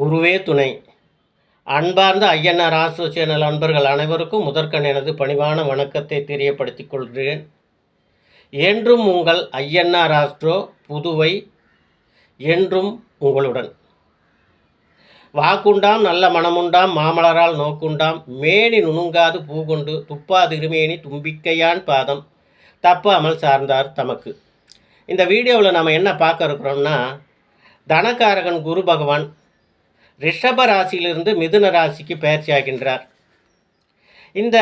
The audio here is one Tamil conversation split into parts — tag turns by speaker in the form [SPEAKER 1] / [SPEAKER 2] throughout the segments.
[SPEAKER 1] குருவே துணை அன்பார்ந்த ஐயன்ஆர் ஆசோ சேனல் அன்பர்கள் அனைவருக்கும் முதற்கண் எனது பணிவான வணக்கத்தை தெரியப்படுத்திக் கொள்கிறேன் என்றும் உங்கள் ஐயன்ஆர் ஆஸ்ட்ரோ புதுவை என்றும் உங்களுடன் வாக்குண்டாம் நல்ல மனமுண்டாம் மாமலரால் நோக்குண்டாம் மேனி நுணுங்காது பூகொண்டு துப்பாது திருமேனி தும்பிக்கையான் பாதம் தப்பாமல் சார்ந்தார் தமக்கு இந்த வீடியோவில் நம்ம என்ன பார்க்க இருக்கிறோம்னா தனக்காரகன் குரு பகவான் ரிஷப ராசியிலிருந்து மிதுன ராசிக்கு பயிற்சி ஆகின்றார் இந்த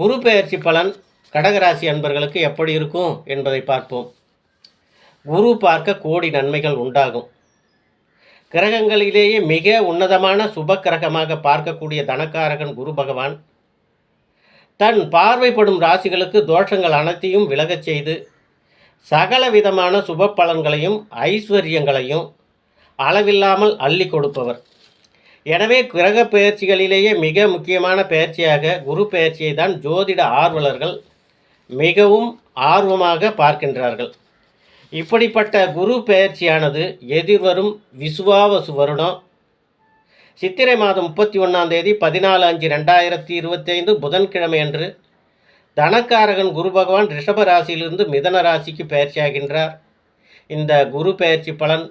[SPEAKER 1] குரு பயிற்சி பலன் கடகராசி அன்பர்களுக்கு எப்படி இருக்கும் என்பதை பார்ப்போம் குரு பார்க்க கோடி நன்மைகள் உண்டாகும் கிரகங்களிலேயே மிக உன்னதமான சுப கிரகமாக பார்க்கக்கூடிய தனக்காரகன் குரு பகவான் தன் பார்வைப்படும் ராசிகளுக்கு தோஷங்கள் அனைத்தையும் விலகச் செய்து சகல விதமான சுப பலன்களையும் ஐஸ்வர்யங்களையும் அளவில்லாமல் அள்ளி கொடுப்பவர் எனவே கிரக பயிற்சிகளிலேயே மிக முக்கியமான பயிற்சியாக குரு பயிற்சியை தான் ஜோதிட ஆர்வலர்கள் மிகவும் ஆர்வமாக பார்க்கின்றார்கள் இப்படிப்பட்ட குரு பயிற்சியானது எதிர்வரும் விசுவாவசு வருடம் சித்திரை மாதம் முப்பத்தி ஒன்றாம் தேதி பதினாலு அஞ்சு ரெண்டாயிரத்தி இருபத்தி ஐந்து புதன்கிழமை அன்று தனக்காரகன் குரு பகவான் ரிஷப ராசியிலிருந்து மிதன ராசிக்கு பயிற்சியாகின்றார் இந்த குரு பயிற்சி பலன்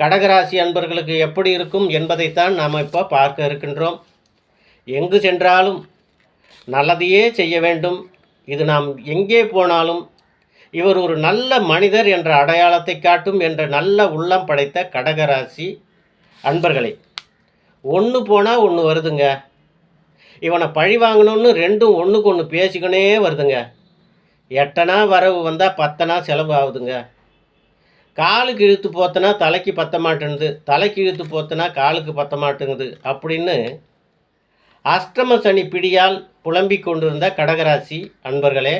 [SPEAKER 1] கடகராசி அன்பர்களுக்கு எப்படி இருக்கும் என்பதைத்தான் நாம் இப்போ பார்க்க இருக்கின்றோம் எங்கு சென்றாலும் நல்லதையே செய்ய வேண்டும் இது நாம் எங்கே போனாலும் இவர் ஒரு நல்ல மனிதர் என்ற அடையாளத்தை காட்டும் என்ற நல்ல உள்ளம் படைத்த கடகராசி அன்பர்களே ஒன்று போனால் ஒன்று வருதுங்க இவனை பழி வாங்கணும்னு ரெண்டும் ஒன்றுக்கு ஒன்று பேசிக்கொன்னே வருதுங்க எட்டனா வரவு வந்தால் பத்தனா செலவு ஆகுதுங்க காலுக்கு இழுத்து போத்தனா தலைக்கு பத்த மாட்டேங்குது தலைக்கு இழுத்து போத்தனா காலுக்கு பத்த மாட்டேங்குது அப்படின்னு அஷ்டம சனி பிடியால் புலம்பிக் கொண்டிருந்த கடகராசி அன்பர்களே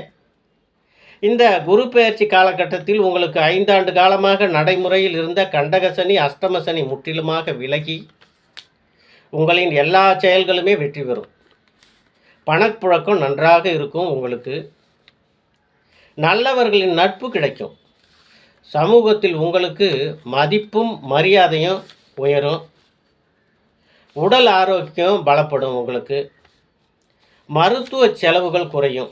[SPEAKER 1] இந்த குரு பெயர்ச்சி காலகட்டத்தில் உங்களுக்கு ஐந்தாண்டு காலமாக நடைமுறையில் இருந்த கண்டக சனி அஷ்டம சனி முற்றிலுமாக விலகி உங்களின் எல்லா செயல்களுமே வெற்றி பெறும் பணப்புழக்கம் நன்றாக இருக்கும் உங்களுக்கு நல்லவர்களின் நட்பு கிடைக்கும் சமூகத்தில் உங்களுக்கு மதிப்பும் மரியாதையும் உயரும் உடல் ஆரோக்கியம் பலப்படும் உங்களுக்கு மருத்துவ செலவுகள் குறையும்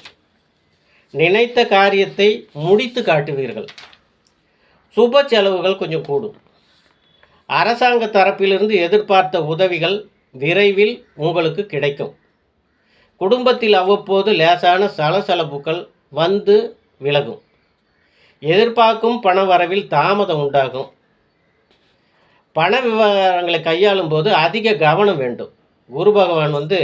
[SPEAKER 1] நினைத்த காரியத்தை முடித்து காட்டுவீர்கள் சுப செலவுகள் கொஞ்சம் கூடும் அரசாங்க தரப்பிலிருந்து எதிர்பார்த்த உதவிகள் விரைவில் உங்களுக்கு கிடைக்கும் குடும்பத்தில் அவ்வப்போது லேசான சலசலப்புகள் வந்து விலகும் எதிர்பார்க்கும் பண வரவில் தாமதம் உண்டாகும் பண விவகாரங்களை கையாளும் போது அதிக கவனம் வேண்டும் குரு பகவான் வந்து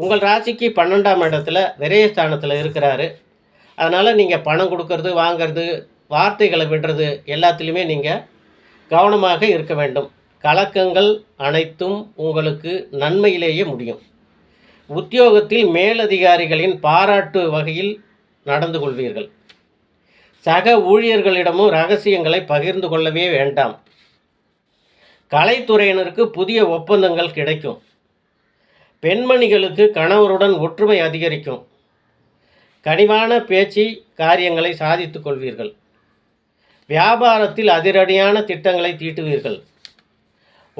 [SPEAKER 1] உங்கள் ராசிக்கு பன்னெண்டாம் இடத்துல விரயஸ்தானத்தில் இருக்கிறாரு அதனால் நீங்கள் பணம் கொடுக்கறது வாங்கிறது வார்த்தைகளை விடுறது எல்லாத்துலேயுமே நீங்கள் கவனமாக இருக்க வேண்டும் கலக்கங்கள் அனைத்தும் உங்களுக்கு நன்மையிலேயே முடியும் உத்தியோகத்தில் மேலதிகாரிகளின் பாராட்டு வகையில் நடந்து கொள்வீர்கள் சக ஊழியர்களிடமும் ரகசியங்களை பகிர்ந்து கொள்ளவே வேண்டாம் கலைத்துறையினருக்கு புதிய ஒப்பந்தங்கள் கிடைக்கும் பெண்மணிகளுக்கு கணவருடன் ஒற்றுமை அதிகரிக்கும் கனிவான பேச்சு காரியங்களை சாதித்து கொள்வீர்கள் வியாபாரத்தில் அதிரடியான திட்டங்களை தீட்டுவீர்கள்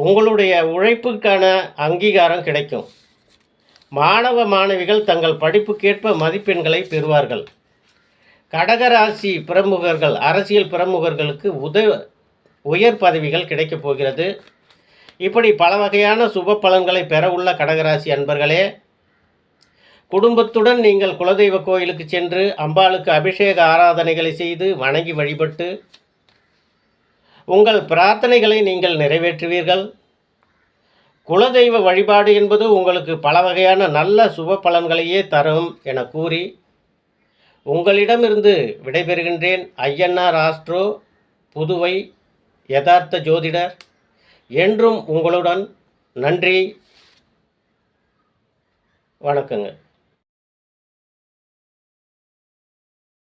[SPEAKER 1] உங்களுடைய உழைப்புக்கான அங்கீகாரம் கிடைக்கும் மாணவ மாணவிகள் தங்கள் படிப்புக்கேற்ப மதிப்பெண்களை பெறுவார்கள் கடகராசி பிரமுகர்கள் அரசியல் பிரமுகர்களுக்கு உதவ உயர் பதவிகள் கிடைக்கப் போகிறது இப்படி பல வகையான சுப பலன்களை பெற உள்ள கடகராசி அன்பர்களே குடும்பத்துடன் நீங்கள் குலதெய்வ கோயிலுக்கு சென்று அம்பாளுக்கு அபிஷேக ஆராதனைகளை செய்து வணங்கி வழிபட்டு உங்கள் பிரார்த்தனைகளை நீங்கள் நிறைவேற்றுவீர்கள் குலதெய்வ வழிபாடு என்பது உங்களுக்கு பல வகையான நல்ல சுப பலன்களையே தரும் என கூறி உங்களிடமிருந்து விடைபெறுகின்றேன் ஐயன்னார் ஆஸ்ட்ரோ புதுவை யதார்த்த ஜோதிடர் என்றும் உங்களுடன் நன்றி வணக்கங்க